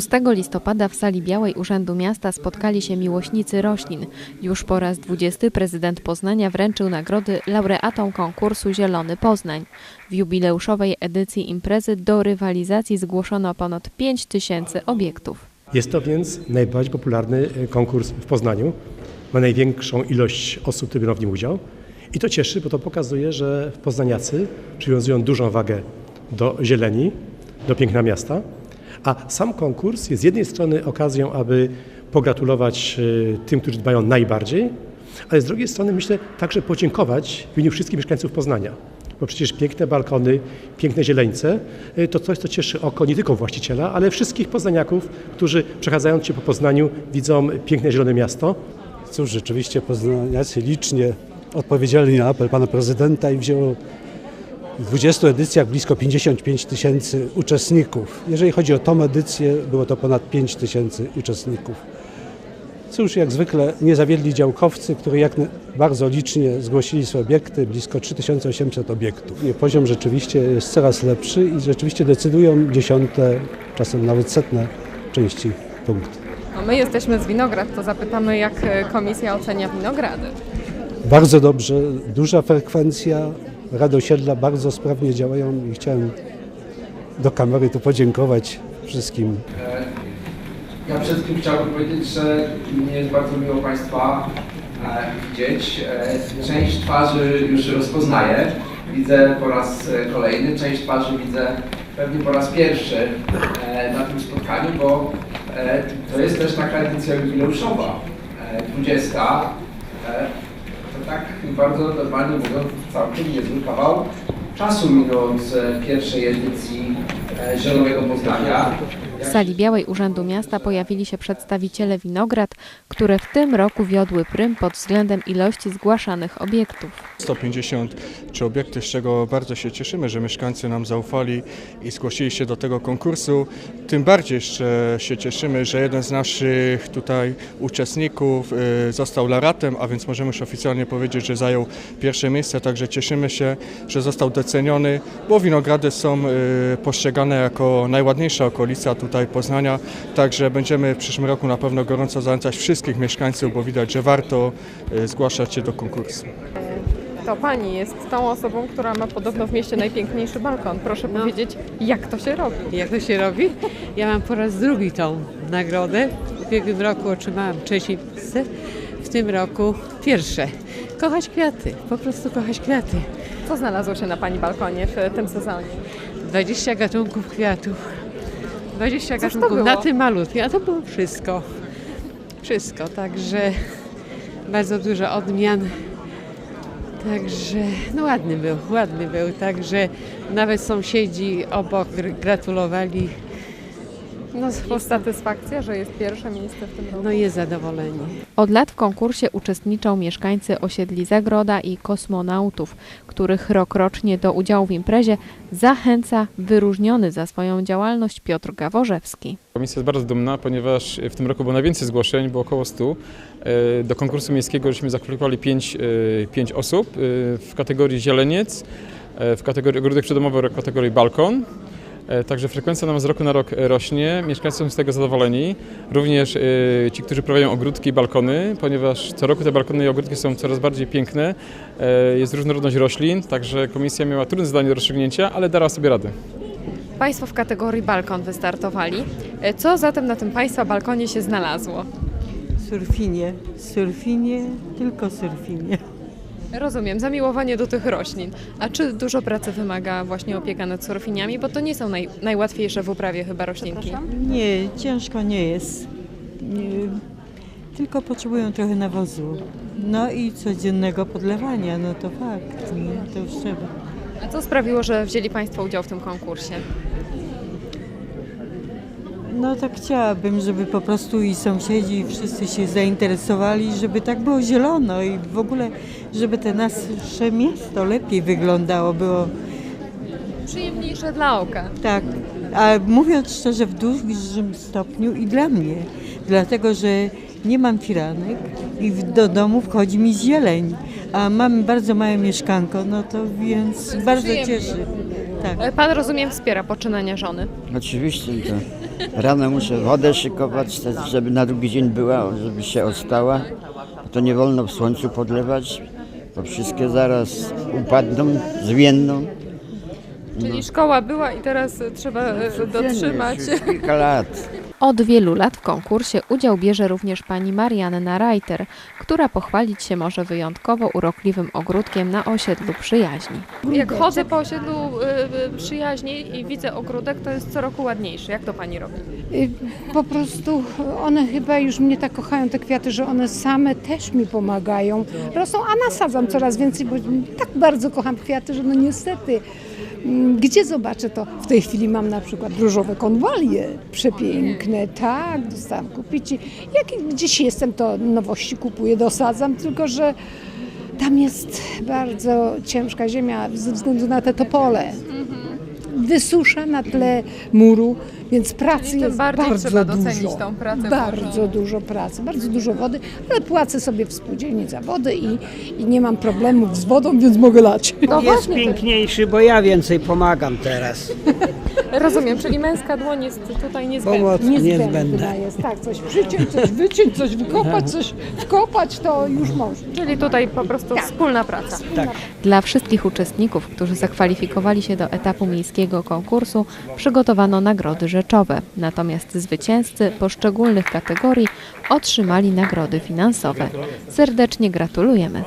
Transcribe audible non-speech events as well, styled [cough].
6 listopada w sali Białej Urzędu Miasta spotkali się miłośnicy roślin. Już po raz 20 prezydent Poznania wręczył nagrody laureatom konkursu Zielony Poznań. W jubileuszowej edycji imprezy do rywalizacji zgłoszono ponad 5 tysięcy obiektów. Jest to więc najbardziej popularny e, konkurs w Poznaniu. Ma największą ilość osób, które biorą w nim udział. I to cieszy, bo to pokazuje, że poznaniacy przywiązują dużą wagę do zieleni, do piękna miasta. A sam konkurs jest z jednej strony okazją, aby pogratulować e, tym, którzy dbają najbardziej, ale z drugiej strony myślę także podziękować w imieniu wszystkich mieszkańców Poznania. Bo przecież piękne balkony, piękne zieleńce y, to coś, co cieszy oko nie tylko właściciela, ale wszystkich poznaniaków, którzy przechadzając się po Poznaniu widzą piękne zielone miasto. Cóż, rzeczywiście poznaniacy licznie odpowiedzieli na apel pana prezydenta i wzięło 20 edycjach blisko 55 tysięcy uczestników. Jeżeli chodzi o tą edycję, było to ponad 5 tysięcy uczestników. Cóż, jak zwykle nie zawiedli działkowcy, którzy jak bardzo licznie zgłosili swoje obiekty, blisko 3800 obiektów. Poziom rzeczywiście jest coraz lepszy i rzeczywiście decydują dziesiąte, czasem nawet setne części punktów. No my jesteśmy z Winograd, to zapytamy, jak e, komisja ocenia winogrady. Bardzo dobrze, duża frekwencja, rady osiedla bardzo sprawnie działają i chciałem do kamery tu podziękować wszystkim Ja przede wszystkim chciałbym powiedzieć, że mnie jest bardzo miło Państwa e, widzieć. E, część twarzy już rozpoznaję, widzę po raz e, kolejny, część twarzy widzę pewnie po raz pierwszy na tym spotkaniu, bo to jest też taka edycja jubileuszowa, e, 20. Tak bardzo normalnie mówiąc całkiem niezły kawał czasu minął od e, pierwszej edycji Zielonego Poznania. W sali Białej Urzędu Miasta pojawili się przedstawiciele winograd, które w tym roku wiodły prym pod względem ilości zgłaszanych obiektów. 153 obiekty, z czego bardzo się cieszymy, że mieszkańcy nam zaufali i zgłosili się do tego konkursu. Tym bardziej jeszcze się cieszymy, że jeden z naszych tutaj uczestników y, został laureatem, a więc możemy już oficjalnie powiedzieć, że zajął pierwsze miejsce, także cieszymy się, że został doceniony, bo Winogrady są y, postrzegane jako najładniejsza okolica tutaj Poznania, także będziemy w przyszłym roku na pewno gorąco zachęcać wszystkich mieszkańców, bo widać, że warto y, zgłaszać się do konkursu. To pani jest tą osobą, która ma podobno w mieście najpiękniejszy balkon. Proszę No. powiedzieć, jak to się robi? Jak to się robi? Ja mam po raz drugi tą nagrodę. W ubiegłym roku otrzymałam trzecie miejsce, w tym roku pierwsze. Kochać kwiaty, po prostu kochać kwiaty. Co znalazło się na pani balkonie w tym sezonie? 20 gatunków kwiatów. 20 Cóż gatunków na tym malutkim, a to było wszystko. Wszystko, także bardzo dużo odmian. Także no ładny był, ładny był, także nawet sąsiedzi obok gr- gratulowali. No, satysfakcja, że jest pierwsze miejsce w tym roku. No jest zadowoleni. Od lat w konkursie uczestniczą mieszkańcy osiedli Zagroda i kosmonautów, których rokrocznie do udziału w imprezie zachęca wyróżniony za swoją działalność Piotr Gaworzewski. Komisja jest bardzo dumna, ponieważ w tym roku było najwięcej zgłoszeń, było około 100. E, Do konkursu miejskiego żeśmy zakwalifikowali 5, 5 osób e, w kategorii zieleniec, e, w kategorii ogródek przydomowy, w kategorii balkon. E, Także frekwencja nam z roku na rok e, rośnie, mieszkańcy są z tego zadowoleni. Również e, ci, którzy prowadzią ogródki i balkony, ponieważ co roku te balkony i ogródki są coraz bardziej piękne. Jest różnorodność roślin, także komisja miała trudne zadanie do rozstrzygnięcia, ale dała sobie radę. Państwo w kategorii balkon wystartowali. Co zatem na tym Państwa balkonie się znalazło? Surfinie, surfinie, tylko surfinie. Rozumiem, zamiłowanie do tych roślin. A czy dużo pracy wymaga właśnie opieka nad surfiniami? Bo to nie są naj, najłatwiejsze w uprawie chyba roślinki. Nie, ciężko nie jest. Nie, tylko potrzebują trochę nawozu. No i codziennego podlewania, no to fakt, nie? to już trzeba. A co sprawiło, że wzięli Państwo udział w tym konkursie? No tak chciałabym, żeby po prostu i sąsiedzi, i wszyscy się zainteresowali, żeby tak było zielono i w ogóle, żeby te nasze miasto lepiej wyglądało, było Przyjemniejsze dla oka. Tak, a mówiąc szczerze, w dużym stopniu i dla mnie, dlatego że nie mam firanek i w- do domu wchodzi mi zieleń, a mamy bardzo małe mieszkanko, no to więc bardzo przyjemnie. cieszy. Tak. Pan rozumiem wspiera poczynania żony. Oczywiście, że Rano muszę wodę szykować, żeby na drugi dzień była, żeby się ostała. To nie wolno w słońcu podlewać, bo wszystkie zaraz upadną, zwienną. Czyli szkoła była i teraz trzeba e, dotrzymać. Już Kilka lat. Od wielu lat w konkursie udział bierze również pani Marianna Reiter, która pochwalić się może wyjątkowo urokliwym ogródkiem na osiedlu przyjaźni. Jak chodzę po osiedlu e, e, przyjaźni i widzę ogródek, to jest co roku ładniejszy. Jak to pani robi? Y, Po prostu one chyba już mnie tak kochają, te kwiaty, że one same też mi pomagają. Rosną, a nasadzam coraz więcej, bo tak bardzo kocham kwiaty, że no niestety, gdzie zobaczę to? W tej chwili mam na przykład różowe konwalie, przepiękne, tak, dostałam kupić. Jak gdzieś jestem, to nowości kupuję, dosadzam, tylko że tam jest bardzo ciężka ziemia ze względu na te topole. Wysusza na tle muru, więc pracy Czyli jest bardziej bardzo trzeba docenić dużo. tą pracę Bardzo włożoną. dużo pracy, bardzo dużo wody, ale płacę sobie w spółdzielni za wodę i, i nie mam problemów z wodą, więc mogę lać. No jest właśnie, piękniejszy, bo ja więcej pomagam teraz. [laughs] rozumiem, czyli męska dłoń jest tutaj niezbędna. Pomoc Niezbędna niezbędna. jest, tak, coś przyciąć, coś wyciąć, coś wykopać, coś wkopać, to już można. Czyli tutaj po prostu wspólna praca. Dla wszystkich uczestników, którzy zakwalifikowali się do etapu miejskiego konkursu, przygotowano nagrody rzeczowe, natomiast zwycięzcy poszczególnych kategorii otrzymali nagrody finansowe. Serdecznie gratulujemy.